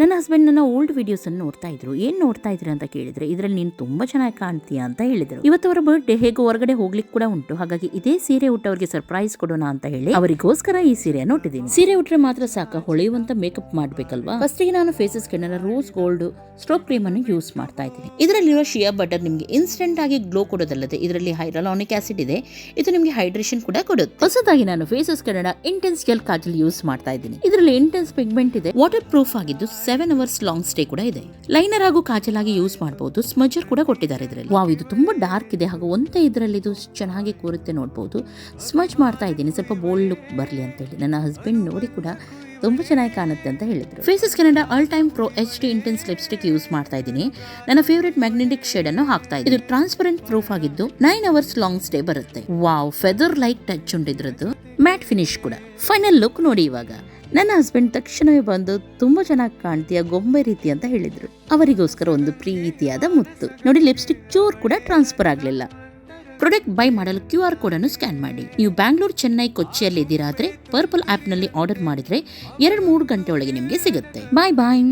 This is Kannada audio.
ನನ್ನ ಹಸ್ಬೆಂಡ್ ನನ್ನ ಓಲ್ಡ್ ವಿಡಿಯೋಸ್ ಅನ್ನು ನೋಡ್ತಾ ಇದ್ರು. ಏನ್ ನೋಡ್ತಾ ಇದ್ರಿ ಅಂತ ಕೇಳಿದ್ರೆ, ಇದ್ರಲ್ಲಿ ನೀನು ತುಂಬಾ ಚೆನ್ನಾಗಿ ಕಾಣ್ತೀಯಾ ಅಂತ ಹೇಳಿದ್ರು. ಇವತ್ತು ಅವರ ಬರ್ತ್ಡೇ ಹೇಗೋ ಹೊರಗಡೆ ಹೋಗ್ಲಿಕ್ಕೆ ಕೂಡ ಉಂಟು. ಹಾಗಾಗಿ ಇದೇ ಸೀರೆ ಉಟ್ಟವರಿಗೆ ಸರ್ಪ್ರೈಸ್ ಕೊಡೋಣ ಅಂತ ಹೇಳಿ ಅವರಿಗೋಸ್ಕರ ಈ ಸೀರೆ ನೋಟಿದ್ದೀನಿ ಸೀರೆ ಉಟ್ರೆ ಮಾತ್ರ ಸಾಕ. ಹೊಳೆಯುವಂತ ಮೇಕಪ್ ಮಾಡ್ಬೇಕಲ್ವಾ? ಫಸ್ಟ್ಗೆ ನಾನು ಫೇಸಸ್ಗೆ ರೋಸ್ ಗೋಲ್ಡ್ ಸ್ಟ್ರೋಕ್ ಕ್ರೀಮ್ ಅನ್ನು ಯೂಸ್ ಮಾಡ್ತಾ ಇದ್ದೀನಿ. ಇದರಲ್ಲಿರೋ ಶಿಯಾ ಬಟರ್ ನಿಮಗೆ ಇನ್ಸ್ಟೆಂಟ್ ಆಗಿ ಗ್ಲೋ ಕೊಡೋದಲ್ಲದೆ, ಇದರಲ್ಲಿ ಹೈರಲಾನಿಕ್ ಆಸಿಡ್ ಇದೆ. ಇದು ನಿಮಗೆ ಹೈಡ್ರೇಷನ್ ಕೂಡ ಕೊಡುತ್ತೆ. ಹೊಸದಾಗಿ ನಾನು Faces Canada intense gel kajal use ಮಾಡ್ತಾ ಇದ್ದೀನಿ. ಇದರಲ್ಲಿ ಇಂಟೆನ್ಸ್ ಪಿಗ್ಮೆಂಟ್ ಇದೆ. ವಾಟರ್ ಪ್ರೂಫ್ ಆಗಿದ್ದು ಸೆವೆನ್ ಅವರ್ಸ್ ಲಾಂಗ್ ಸ್ಟೇ ಕೂಡ ಇದೆ. ಲೈನರ್ ಹಾಗೂ ಕಾಜಲ್ ಆಗಿ ಯೂಸ್ ಮಾಡಬಹುದು ಸ್ಮಜರ್ ಕೂಡ ಕೊಟ್ಟಿದ್ದಾರೆ ಇದರಲ್ಲಿ. ವಾವ್ ಇದು ತುಂಬಾ ಡಾರ್ಕ್ ಇದೆ. ಹಾಗೂ ಒಂದೇ ಇದರಲ್ಲಿ ಇದು ಚೆನ್ನಾಗಿ ಕೂರುತ್ತೆ ನೋಡಬಹುದು ಸ್ಮಜ್ ಮಾಡ್ತಾ ಇದ್ದೀನಿ. ಸ್ವಲ್ಪ ಬೋಲ್ಡ್ ಲುಕ್ ಬರಲಿ ಅಂತ ಹೇಳಿ ನನ್ನ ಹಸ್ಬೆಂಡ್ ನೋಡಿ ಕೂಡ ತುಂಬಾ ಚೆನ್ನಾಗಿ ಕಾಣುತ್ತೆ ಅಂತ ಹೇಳಿದ್ರು. Faces Canada all time pro H D intense lipstick use ಮಾಡ್ತಾ ಇದ್ದೀನಿ. ನನ್ನ ಫೇವರೇಟ್ ಮ್ಯಾಗ್ನೆಟಿಕ್ ಶೇಡ್ ಅನ್ನು ಹಾಕ್ತಾ ಇದ್ದೀನಿ. ಇದು ಟ್ರಾನ್ಸ್ಪರೆಂಟ್ ಪ್ರೂಫ್ ಆಗಿದ್ದು ನೈನ್ ಅವರ್ಸ್ ಲಾಂಗ್ ಸ್ಟೇ ಬರುತ್ತೆ. ವಾವ್ ಫೆದರ್ ಲೈಕ್ ಟಚ್ ಉಂಡಿದ್ರದ್ದು ಮ್ಯಾಟ್ ಫಿನಿಶ್ ಕೂಡ. ಫೈನಲ್ ಲುಕ್ ನೋಡಿ ಇವಾಗ. ನನ್ನ ಹಸ್ಬೆಂಡ್ ತಕ್ಷಣವೇ ಬಂದು ತುಂಬಾ ಚೆನ್ನಾಗಿ ಕಾಣ್ತೀಯ, ಗೊಂಬೆ ರೀತಿ ಅಂತ ಹೇಳಿದ್ರು. ಅವರಿಗೋಸ್ಕರ ಒಂದು ಪ್ರೀತಿಯಾದ ಮುತ್ತು. ನೋಡಿ ಲಿಪ್ಸ್ಟಿಕ್ ಚೂರ್ ಕೂಡ ಟ್ರಾನ್ಸ್ಫರ್ ಆಗಲಿಲ್ಲ. ಪ್ರಾಡಕ್ಟ್ ಬೈ ಮಾಡಲು ಕ್ಯೂ ಆರ್ ಕೋಡ್ ಅನ್ನು ಸ್ಕ್ಯಾನ್ ಮಾಡಿ. ನೀವು ಬ್ಯಾಂಗ್ಳೂರ್ ಚೆನ್ನೈ ಕೊಚ್ಚಿಯಲ್ಲಿ ಇದ್ದೀರಾದ್ರೆ ಪರ್ಪಲ್ ಆಪ್ನಲ್ಲಿ ಆರ್ಡರ್ ಮಾಡಿದ್ರೆ ಎರಡು ಮೂರು ಗಂಟೆ ಒಳಗೆ ನಿಮಗೆ ಸಿಗುತ್ತೆ. ಬಾಯ್ ಬಾಯ್